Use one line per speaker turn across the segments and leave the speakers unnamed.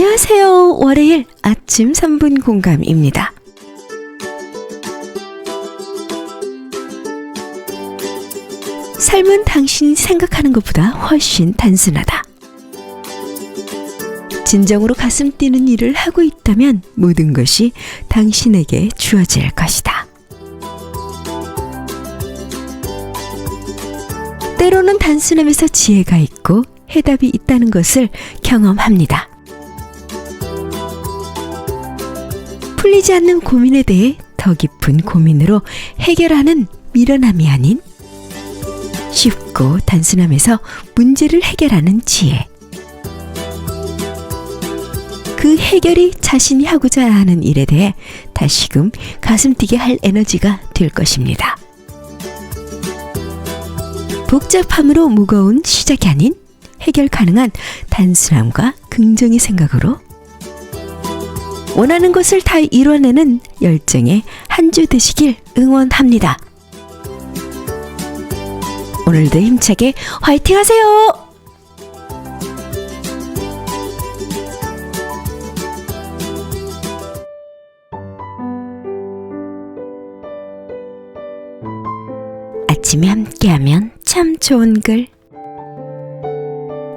안녕하세요. 월요일 아침 3분 공감입니다. 삶은 당신이 생각하는 것보다 훨씬 단순하다. 진정으로 가슴 뛰는 일을 하고 있다면 모든 것이 당신에게 주어질 것이다. 때로는 단순함에서 지혜가 있고 해답이 있다는 것을 경험합니다. 풀리지 않는 고민에 대해 더 깊은 고민으로 해결하는 미련함이 아닌 쉽고 단순함에서 문제를 해결하는 지혜. 그 해결이 자신이 하고자 하는 일에 대해 다시금 가슴 뛰게 할 에너지가 될 것입니다. 복잡함으로 무거운 시작이 아닌 해결 가능한 단순함과 긍정의 생각으로 원하는 것을 다 이뤄내는 열정의 한 주 되시길 응원합니다. 오늘도 힘차게 화이팅 하세요! 아침에 함께하면 참 좋은 글.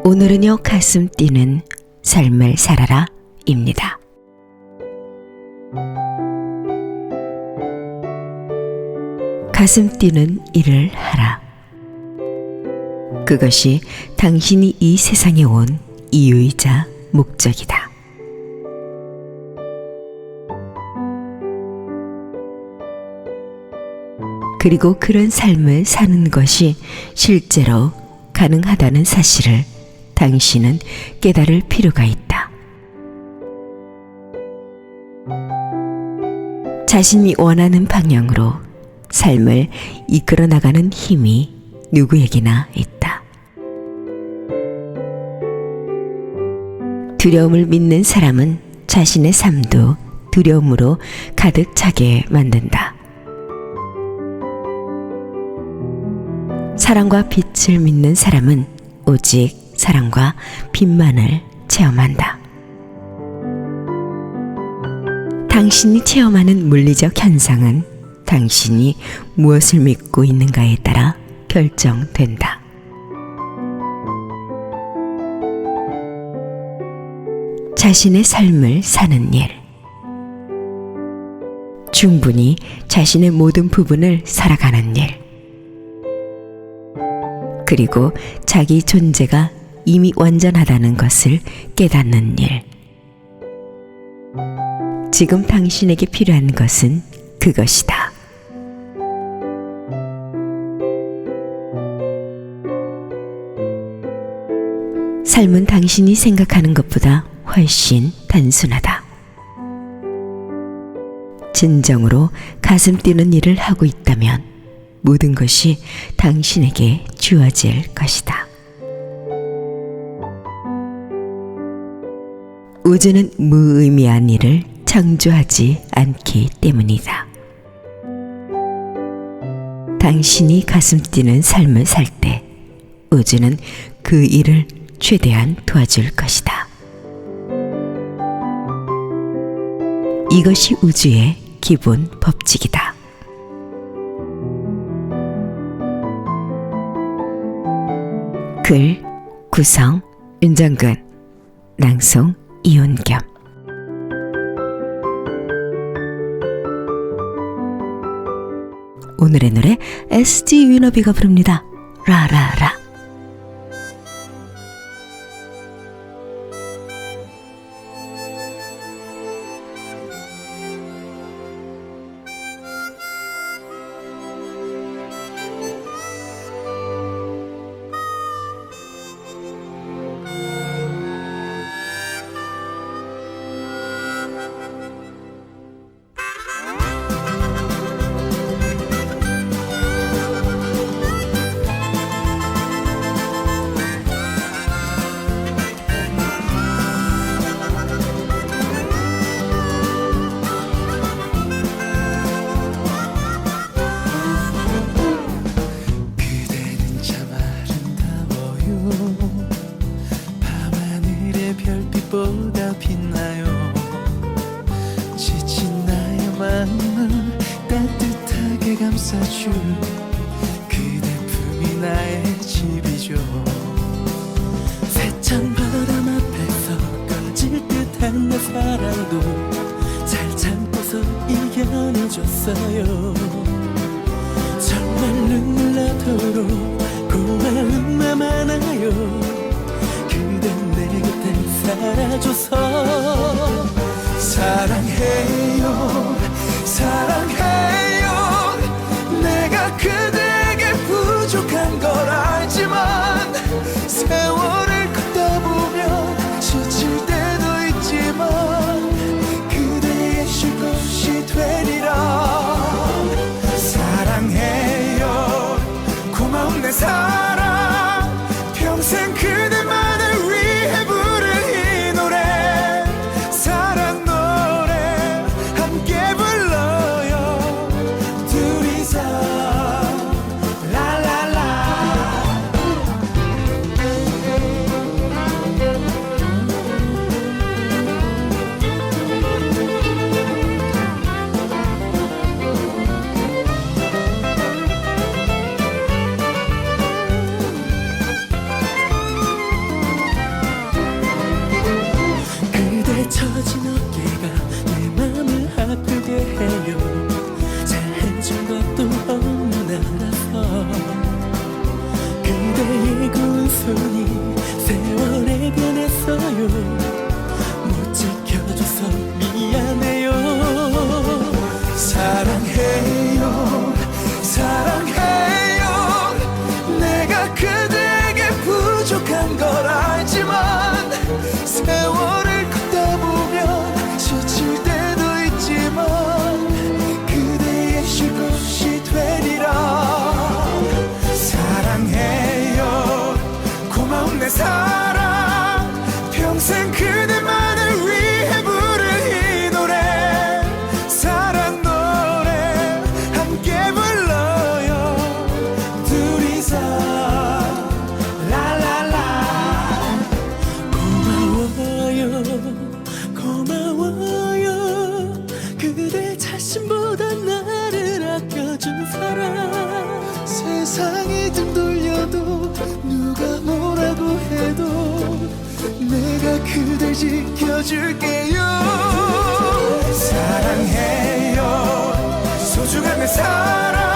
오늘은요 가슴 뛰는 삶을 살아라 입니다. 가슴 뛰는 일을 하라. 그것이 당신이 이 세상에 온 이유이자 목적이다. 그리고 그런 삶을 사는 것이 실제로 가능하다는 사실을 당신은 깨달을 필요가 있다. 자신이 원하는 방향으로 삶을 이끌어 나가는 힘이 누구에게나 있다. 두려움을 믿는 사람은 자신의 삶도 두려움으로 가득 차게 만든다. 사랑과 빛을 믿는 사람은 오직 사랑과 빛만을 체험한다. 당신이 체험하는 물리적 현상은 당신이 무엇을 믿고 있는가에 따라 결정된다. 자신의 삶을 사는 일. 충분히 자신의 모든 부분을 살아가는 일. 그리고 자기 존재가 이미 완전하다는 것을 깨닫는 일. 지금 당신에게 필요한 것은 그것이다. 삶은 당신이 생각하는 것보다 훨씬 단순하다. 진정으로 가슴 뛰는 일을 하고 있다면 모든 것이 당신에게 주어질 것이다. 우주는 무의미한 일을 창조하지 않기 때문이다. 당신이 가슴 뛰는 삶을 살 때 우주는 그 일을 최대한 도와줄 것이다. 이것이 우주의 기본 법칙이다. 글, 구성, 윤정근, 낭송, 이온겸. 오늘의 노래 SG 위너비가 부릅니다. 라라라.
있어요. 정말 눈물 나도록 고마운 맘 하나요. 그댄 내 곁에 살아줘서. 세상이 등 돌려도 누가 뭐라고 해도 내가 그댈 지켜줄게요. 사랑해요. 소중한 내 사랑.